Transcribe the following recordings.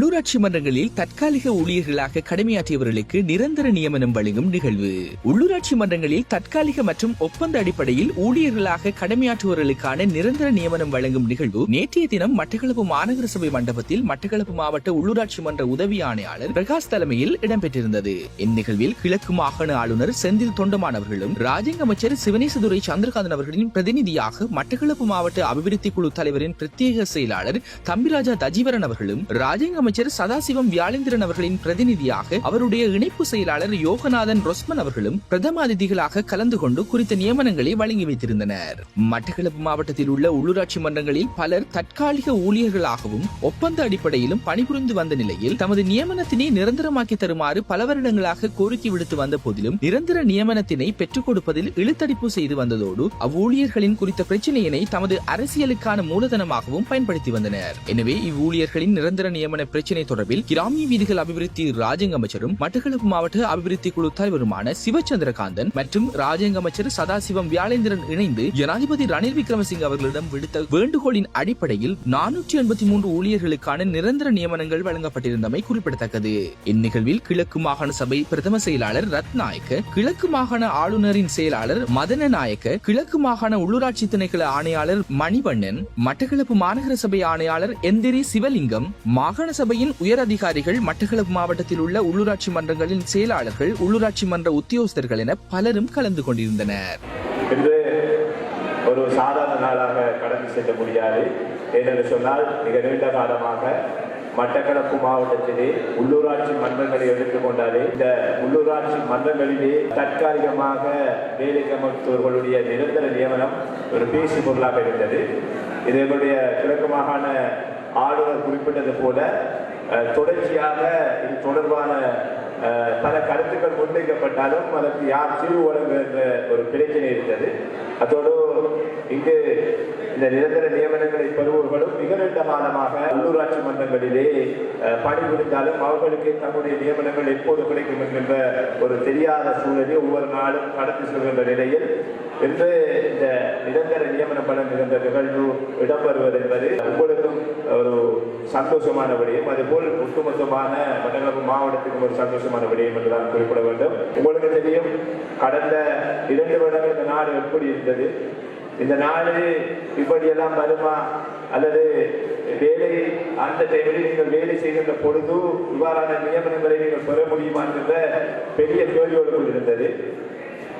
உள்ளூராட்சி மன்றங்களில் தற்காலிக ஊழியர்களாக கடமையாற்றியவர்களுக்கு நிரந்தர நியமனம் வழங்கும் நிகழ்வு. உள்ளூராட்சி மன்றங்களில் தற்காலிக மற்றும் ஒப்பந்த அடிப்படையில் ஊழியர்களாக கடமையாற்றுவர்களுக்கான நிரந்தர நியமனம் வழங்கும் நிகழ்வு நேற்றைய தினம் மட்டக்களப்பு மாநகர சபை மண்டபத்தில் மட்டக்களப்பு மாவட்ட உள்ளூராட்சி மன்ற உதவி ஆணையாளர் பிரகாஷ் தலைமையில் இடம்பெற்றிருந்தது. இந்நிகழ்வில் கிழக்கு மாகாண ஆளுநர் செந்தில் தொண்டமான் அவர்களும் ராஜ்யங்க அமைச்சர் சிவனேசதுரை சந்திரகாந்தன் அவர்களின் பிரதிநிதியாக மட்டக்களப்பு மாவட்ட அபிவிருத்தி குழு தலைவரின் பிரத்யேக செயலாளர் தம்பிராஜா தஜீவரன் அவர்களும் ராஜ்யங்க அமைச்சர் சதாசிவம் வியாழேந்திரன் அவர்களின் பிரதிநிதியாக அவருடைய இணைப்பு செயலாளர் யோகநாதன் ரொஸ்மன் அவர்களும் பிரதம அதிதிகளாக கலந்து கொண்டு குறித்த நியமனங்களை வழங்கி வைத்திருந்தனர். மட்டக்களப்பு மாவட்டத்தில் உள்ள உள்ளூராட்சி மன்றங்களில் பலர் தற்காலிக ஊழியர்களாகவும் ஒப்பந்த அடிப்படையிலும் பணிபுரிந்து வந்த நிலையில் தமது நியமனத்தினை நிரந்தரமாக்கி தருமாறு பல வருடங்களாக கோரிக்கை விடுத்து வந்த போதிலும் நிரந்தர நியமனத்தினை பெற்றுக் கொடுப்பதில் இழுத்தடிப்பு செய்து வந்ததோடு அவ்வூழியர்களின் குறித்த பிரச்சனையினை தமது அரசியலுக்கான மூலதனமாகவும் பயன்படுத்தி வந்தனர். எனவே இவ்வூழியர்களின் நிரந்தர நியமன பிரச்சினை தொடர்பில் கிராமிய வீதிகள் அபிவிருத்தி ராஜ்யங்க அமைச்சரும் மட்டக்களப்பு மாவட்ட அபிவிருத்தி குழு தலைவருமான சிவச்சந்திரகாந்தன் மற்றும் ராஜ்யங்க அமைச்சர் சதாசிவம் வியாழேந்திரன் இணைந்து ஜனாதிபதி ரணில் விக்ரமசிங்க அவர்களிடம் விடுத்த வேண்டுகோளின் அடிப்படையில் நானூற்றி எண்பத்தி மூன்று ஊழியர்களுக்கான நிரந்தர நியமனங்கள் வழங்கப்பட்டிருந்தமை குறிப்பிடத்தக்கது. இந்நிகழ்வில் கிழக்கு மாகாண சபை பிரதம செயலாளர் ரத்நாயக்க கிழக்கு மாகாண ஆளுநரின் செயலாளர் மதன நாயக்க கிழக்கு மாகாண உள்ளூராட்சி திணைக்கள ஆணையாளர் மணிவண்ணன் மட்டக்களப்பு மாநகர சபை ஆணையாளர் எந்திரி சிவலிங்கம் மாகாண சபை சபையின் உயர் அதிகாரிகள் மட்டக்களப்பு மாவட்டத்தில் உள்ள உள்ளூராட்சி மன்றங்களின் செயலாளர்கள் உள்ளூராட்சி மன்ற உத்தியோகஸ்தர்கள் என பலரும் கலந்து கொண்டிருந்தனர். ஒரு சாதாரண நாளாக கடந்து செல்ல முடியாது. ஏனென்று சொன்னால் மிக நீண்ட காலமாக மட்டக்களப்பு மாவட்டத்திலே உள்ளூராட்சி மன்றங்களை எடுத்துக்கொண்டாலே இந்த உள்ளூராட்சி மன்றங்களிலே தற்காலிகமாக வேலைக்கு நிரந்தர நியமனம் ஒரு பேசு பொருளாக இருந்தது. இதனுடைய கிழக்கு மாகாண ஆளுநர் குறிப்பிட்டது போல தொடர்ச்சியாக இது தொடர்பான பல கருத்துக்கள் முன்வைக்கப்பட்டாலும் அதற்கு யார் தீர்வு வழங்குகின்ற ஒரு பிரச்சனை இருந்தது. அதோடு இங்கு இந்த நிரந்தர நியமனங்களை பெறுபவர்களும் மிக நீண்ட காலமாக உள்ளூராட்சி மன்றங்களிலே பணிபுரிந்தாலும் அவர்களுக்கு தங்களுடைய நியமனங்கள் எப்போது கிடைக்கும் என்கின்ற ஒரு தெரியாத சூழலில் ஒவ்வொரு நாளும் கடந்து செல்கின்ற நிலையில் இன்று இந்த நிரந்தர நியமனம் வழங்குகின்ற நிகழ்வு இடம்பெறுவது என்பது உங்களுக்கும் ஒரு சந்தோஷமான விடயம். அதுபோல் ஒட்டுமொத்தமான மட்டக்களப்பு மாவட்டத்துக்கும் ஒரு சந்தோஷமான விடயம் என்று நான் குறிப்பிட வேண்டும். உங்களுக்கு தெரியும் கடந்த இரண்டு வருடங்கள் இந்த நாடு எப்படி இருந்தது? இந்த நாடு இப்படியெல்லாம் வருமா? அல்லது வேலை அந்த டைமில் நீங்கள் வேலை செய்கின்ற பொழுது இவ்வாறான நியமனங்களை நீங்கள் பெற முடியுமா பெரிய கேள்வியோடு இருந்தது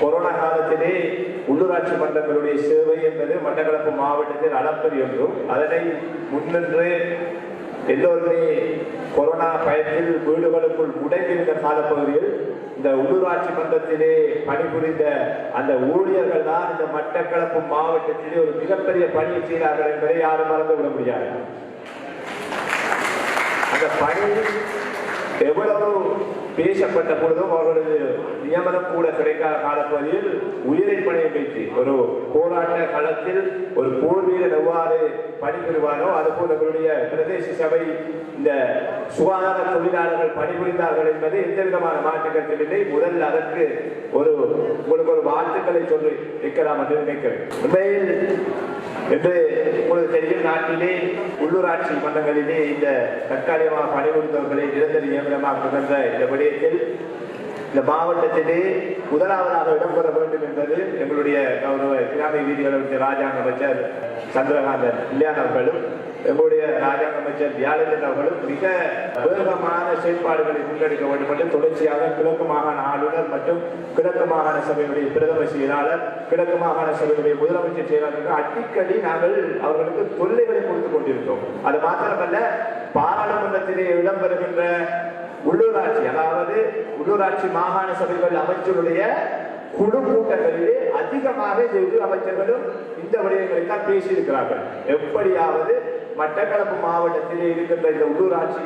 கொரோனா காலத்திலே உள்ளூராட்சி மன்றங்களுடைய சேவை என்பது மட்டக்களப்பு மாவட்டத்தில் அளப்பரி என்றும் அதனை முன்னின்று எல்லோருமே கொரோனா பயத்தில் வீடுகளுக்குள் முடங்கியிருந்த காலப்பகுதியில் இந்த உள்ளூராட்சி மன்றத்திலே பணிபுரிந்த அந்த ஊழியர்கள் தான் இந்த மட்டக்களப்பு மாவட்டத்திலே ஒரு மிகப்பெரிய பணியை செய்தார்கள் என்பதை யாரும் மறந்து விட முடியாது. அந்த பணி எவ்வளவு பேசப்பட்ட பொழுதும் அவர்களது நியமனம் கூட கிடைக்காத காலப்பகுதியில் உயிரை பணியை வைத்து ஒரு போராட்ட களத்தில் ஒரு போர் வீரர் எவ்வாறு பணிபுரிவாரோ அதுபோல் எங்களுடைய பிரதேச சபை இந்த சுகாதார தொழிலாளர்கள் பணிபுரிந்தார்கள் என்பது எந்த விதமான மாற்று கருத்தில்லை முதல் அதற்கு ஒரு உங்களுக்கு ஒரு வாழ்த்துக்களை சொல்லி நிற்கலாம் என்று நினைக்கிறேன். உண்மையில் என்று உங்களுக்கு தெரியும் நாட்டிலே உள்ளூராட்சி மன்றங்களிலே இந்த தற்காலிகமாக பணிபுரிந்தவர்களை நிரந்தர நியமனமாக்குகின்ற இந்த விடயத்தில் இந்த மாவட்டத்திலே முதலாவதாக இடம்பெற வேண்டும் என்பது எங்களுடைய கௌரவ கிராமிய வீதிகளுடைய ராஜாங்க அமைச்சர் சந்திரகாந்தன் கல்யாண் அவர்களும் எங்களுடைய ராஜாங்க அமைச்சர் வியாழன் அவர்களும் மிக வேகமான செயல்பாடுகளை முன்னெடுக்க வேண்டும் என்று தொடர்ச்சியாக கிழக்கு மாகாண ஆளுநர் மற்றும் கிழக்கு மாகாண சபையுடைய பிரதம செயலாளர் கிழக்கு மாகாண சபையுடைய முதலமைச்சர் செயலாளர் அடிக்கடி நாங்கள் அவர்களுக்கு தொல்லைகளை கொடுத்து கொண்டிருக்கிறோம். அது மாத்திரமல்ல பாராளுமன்றத்திலே இடம்பெறுகின்ற உள்ளூராட்சி அதாவது உள்ளூராட்சி மாகாண சபைகள் அமைச்சருடைய குழு கூட்டங்களிலே அதிகமாக இரு அமைச்சர்களும் இந்த விடயங்களை தான் பேசியிருக்கிறார்கள். எப்படியாவது மட்டக்களப்பு மாவட்டத்திலே இருக்கின்ற இந்த உள்ளூராட்சி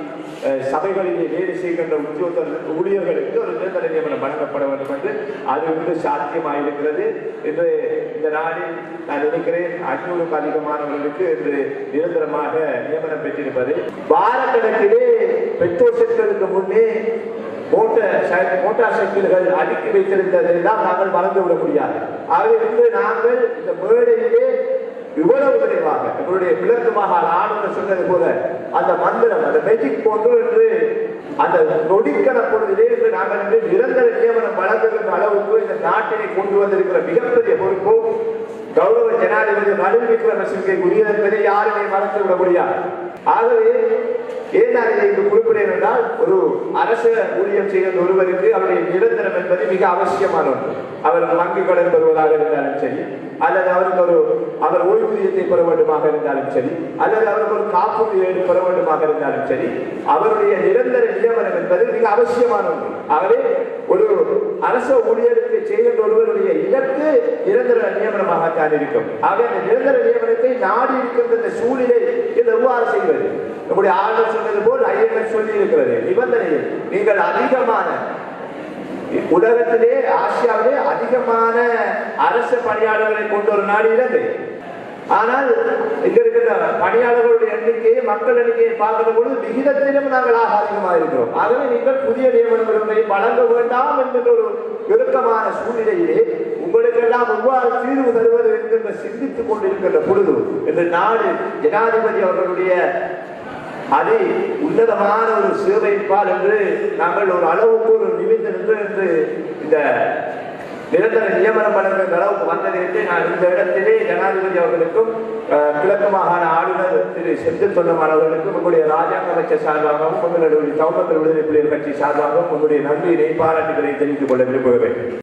சபைகளிலே வேலை செய்கின்ற உத்தியோக ஊழியர்களுக்கு ஒரு தேர்தல் நியமனம் வழங்கப்பட வேண்டும் என்று அது வந்து சாத்தியமாயிருக்கிறது. என்று இந்த நாளில் நான் நினைக்கிறேன் ஐநூறுக்கும் அதிகமானவர்களுக்கு இன்று நிரந்தரமாக நியமனம் பெற்றிருப்பது. வாரக்கணக்கிலே எட்டு முன்னே மோட்டார் மோட்டார் சைக்கிள்கள் அடுக்கி வைத்திருந்ததெல்லாம் நாங்கள் மறந்துவிட முடியாது. ஆகவே இன்று நாங்கள் இந்த மேடையிலே இவ்வளவு விரைவாக எங்களுடைய கிழக்கு மகால் ஆளுநர் சொன்னது போல அந்த மந்திரம் அந்த மெஜிக் போன்று என்று அந்த நொடிக்கண பொழுதிலே இன்று நாங்கள் என்று நிரந்தர நியமனம் வழங்குகின்ற அளவுக்கு இந்த நாட்டினை கொண்டு வந்திருக்கிற மிகப்பெரிய பொறுப்பு கௌரவ ஜனாதிபதி ரணில் விக்ரமசிங்கே உரியது என்பதை யாருமே மறந்து விட முடியாது. ஆகவே ஏன் நான் இதை இங்கு குறிப்பிடுகிறேன் என்றால் ஒரு அரசு ஊழியம் செய்கிற ஒருவருக்கு அவருடைய நிரந்தரம் என்பது மிக அவசியமான ஒன்று அவர் வங்கி கடன் பெறுவதாக இருந்தாலும் சரி அல்லது அவருக்கு ஒரு அவர் ஓய்வூதியத்தை பெற வேண்டுமாக இருந்தாலும் சரி அல்லது அவருக்கு ஒரு காப்புறுதியை பெற வேண்டுமாக இருந்தாலும் சரி அவருடைய நிரந்தர நியமனம் என்பது மிக அவசியமான ஒன்று ஆகவே ஒரு அரச ஊழியருக்கு செய்கின்ற ஒருவருடைய இலக்கு நிரந்தர நியமனமாகத்தான் இருக்கும். ஆகவே அந்த நிரந்தர நியமனத்தை நாடி இருக்கின்ற இந்த சூழ்நிலை இதை எவ்வாறு செய்வது? நம்முடைய ஆளுநர் சொன்னது போல் ஐஎம்எஸ் சொல்லி இருக்கிறது நிபந்தனையில் நீங்கள் அதிகமான உலகத்திலே ஆசியாவிலே அதிகமான அரசு பணியாளர்களை கொண்ட ஒரு நாடு இலங்கை. ஆனால் இங்க இருக்கிற பணியாளர்களுடைய எண்ணிக்கையை மக்கள் எண்ணிக்கையை பார்க்கிற பொழுது விகிதத்திலும் நாங்கள் ஆக அதிகமாக இருக்கிறோம். ஆகவே நீங்கள் புதிய நியமனங்களை வழங்க வேண்டாம் என்கின்ற ஒரு இறுக்கமான சூழ்நிலையிலே உங்களுக்கெல்லாம் எவ்வாறு தீர்வு தருவது என்கின்ற சிந்தித்துக் கொண்டிருக்கின்ற பொழுது இந்த நாடு ஜனாதிபதி அவர்களுடைய அதை உன்னதமான ஒரு சேவைப்பால் என்று நாங்கள் ஒரு அளவுக்கு ஒரு நிமிந்து நின்று என்று இந்த நிரந்தர நியமனம் வழங்குகிற அளவுக்கு வந்தது என்று நான் இந்த இடத்திலே ஜனாதிபதி அவர்களுக்கும் கிழக்கு மாகாண ஆளுநர் திரு செந்தில் தொண்டமான் அவர்களுக்கும் உங்களுடைய ராஜாங்க அமைச்சர் சார்பாகவும் உங்களுடைய தமிழ் விடுதலை புலிகள் கட்சி சார்பாகவும் உங்களுடைய நன்றியினை பாராட்டுகளை தெரிவித்துக் கொள்ள விரும்புகிறேன்.